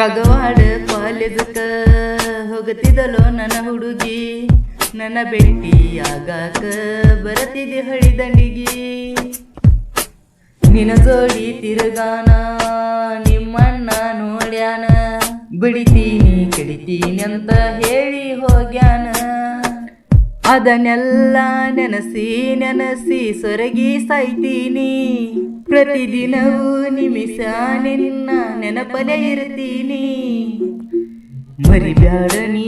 ಕಗವಾಡ ಕಾಲೇಜಕ್ಕ ಹೋಗತಿದಲೋ ನನ್ನ ಹುಡುಗಿ. ನನ್ನ ಭೇಟಿ ಆಗಾಕ ಬರತಿದೆ ಹಳಿದಂಡಿಗಿ ನಿನ ಜೋಡಿ ತಿರುಗಾನ, ನಿಮ್ಮಣ್ಣ ನೋಡ್ಯಾನ. ಬಿಡಿತೀನಿ, ಕಡಿತೀನಿ ಅಂತ ಹೇಳಿ ಹೋಗ್ಯಾನ. ಅದನ್ನೆಲ್ಲ ನೆನಸಿ ನೆನಸಿ ಸೊರಗಿ ಸಾಯ್ತೀನಿ. ಪ್ರತಿದಿನವೂ ನಿಮಿಷ ನಿನ್ನ ನೆನಪಲೇ ಇರ್ತೀನಿ. ಮರಿಬ್ಯಾಡ ನೀ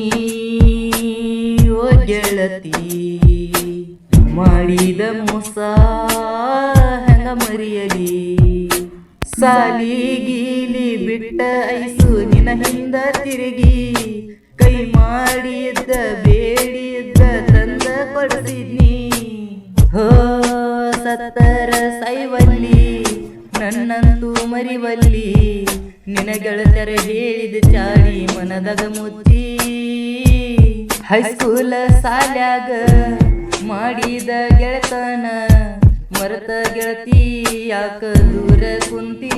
ಓ ಗೆಳತಿ, ಮಾಡಿದ ಮೋಸ ಹೆಂಗ ಮರಿಯಲಿ? ಸಾಲಿಗೀಲಿ ಬಿಟ್ಟ ಐಸು ನಿನ ಹಿಂದ ತಿರುಗಿ, ಕೈ ಮಾಡಿದ್ದ, ಬೇಡಿದ್ದ, ತಂದ ಕೊಡಿಸಿದ್ನಿ. ಹೋ ಸತ್ತರ ಸೈವಲ್ಲಿ, ನನ್ನಂತೂ ಮರಿವಲ್ಲಿ ನಿನ ಗೆಳತರ ಹೇಳಿದ ಚಾಡಿ ಮನದಾಗ ಮುತ್ತಿ. ಹೈಸ್ಕೂಲ ಸಾಲ್ಯಾಗ ಮಾಡಿದ ಗೆಳತನ, ಮರತ ಗೆಳತಿ, ಯಾಕ ದೂರ ಕುಂತಿ?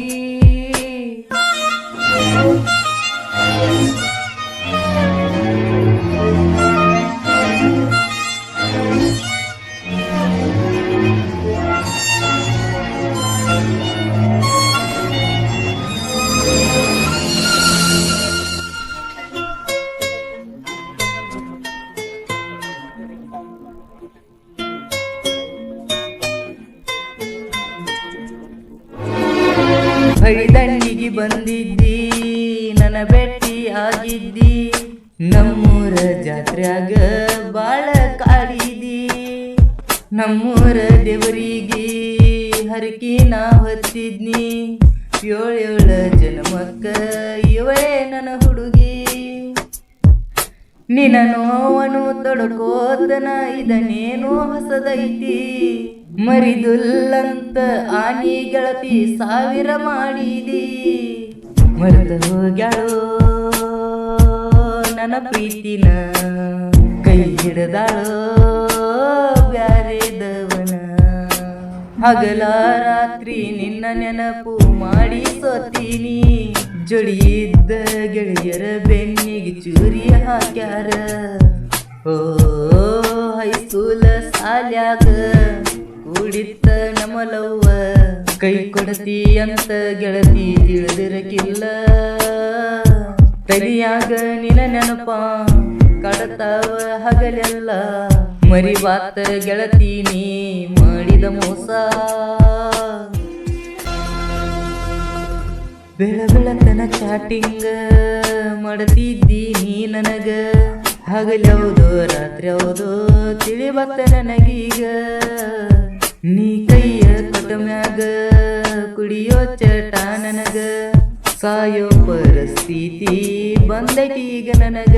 ಹಳಿದಂಡಿಗೆ ಬಂದಿದ್ದಿ, ನನ್ನ ಭೇಟಿ ಆಗಿದ್ದಿ. ನಮ್ಮೂರ ಜಾತ್ರೆಯಾಗ ಬಾಳ ಕಾಡಿದಿ ನಮ್ಮೂರ ದೇವರಿಗೆ ಹರಕಿ ನಾ ಹೊತ್ತಿದ್ನಿ ಏಳೇಳ ಜನ್ಮಕ್ಕ ಇವಳೇ ನನ್ನ ಹುಡುಗಿ. ನಿನ್ನ ನೋವನು ತೊಡಕೋತನ, ಇದನೇನೋ ಹೊಸದೈತಿ. ಮರಿದುಲ್ಲಂತ ಆನಿ ಗೆಳತಿ ಸಾವಿರ ಮಾಡಿದಿ. ಮರೆತು ಹೋಗ್ಯಾಳೋ ನನ್ನ ಪ್ರೀತಿನ. ಕೈ ಹಿಡ್ದಾಳೋ ಬ್ಯಾರೆದವನ ಹಗಲ ರಾತ್ರಿ ನಿನ್ನ ನೆನಪು ಮಾಡಿ ಸೋತೀನಿ. ಜೊಳಿಯಿದ್ದ ಗೆಳೆಯರ ಬೆನ್ನಿಗೆ ಚೂರಿ ಹಾಕ್ಯಾರ. ಓ ಹೈಸ್ಕೂಲ ಸಾಲ್ಯಾಗ ಕೂಡಿತ್ತ ನಮಲವ್ವ ಕೈ ಕೊಡತಿ ಅಂತ ಗೆಳತಿ ತಿಳಿದಿರಕಿಲ್ಲ. ತಲಿಯಾಗ ನಿನ ನೆನಪ ಕಡತಾವ ಹಗಲೆಲ್ಲ. ಮರಿವಾತ ಗೆಳತಿ ನೀ ಮಾಡಿದ ಮೋಸ. ಬೆಳ ಬೆಳತನ ಚಾಟಿಂಗ ಮಾಡತಿದ್ದಿ ನೀ ನನಗ. ಹಗಲೌದು ರಾತ್ರಿ ಹೌದು ತಿಳಿ ಬತ್ತ ನನಗೀಗ. ನೀ ಕೈಯ ಕೊಟ್ಟ ಕುಡಿಯೋ ಚಟ ನನಗ. ಸಾಯೋ ಪರಿಸ್ಥಿತಿ ಬಂದೈತಿ ಈಗ ನನಗ.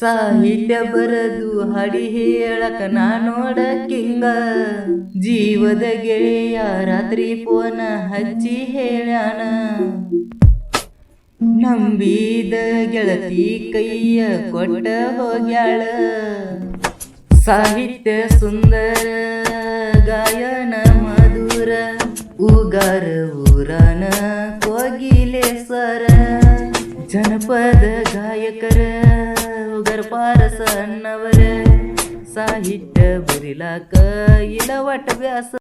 ಸಾಹಿತ್ಯ ಬರದು ಹಡಿ ಹೇಳಕ ನಾ ನೋಡಕ್ಕಿಂಗ ಜೀವದ ಗೆಳೆಯ ರಾತ್ರಿ ಫೋನ ಹಚ್ಚಿ ಹೇಳ್ಯಾನ. ನಂಬಿದ ಗೆಳತಿ ಕೈಯ ಕೊಟ್ಟ ಹೋಗ್ಯಾಳ. ಸಾಹಿತ್ಯ ಸುಂದರ, ಗಾಯನ ಮಧುರ, ಉಗಾರ ಊರನ ಕೋಗಿಲೆ ಸ್ವರ जनपद गायकर गरपारस अन्नावर साहित्य भरिला कैल वाटव्यास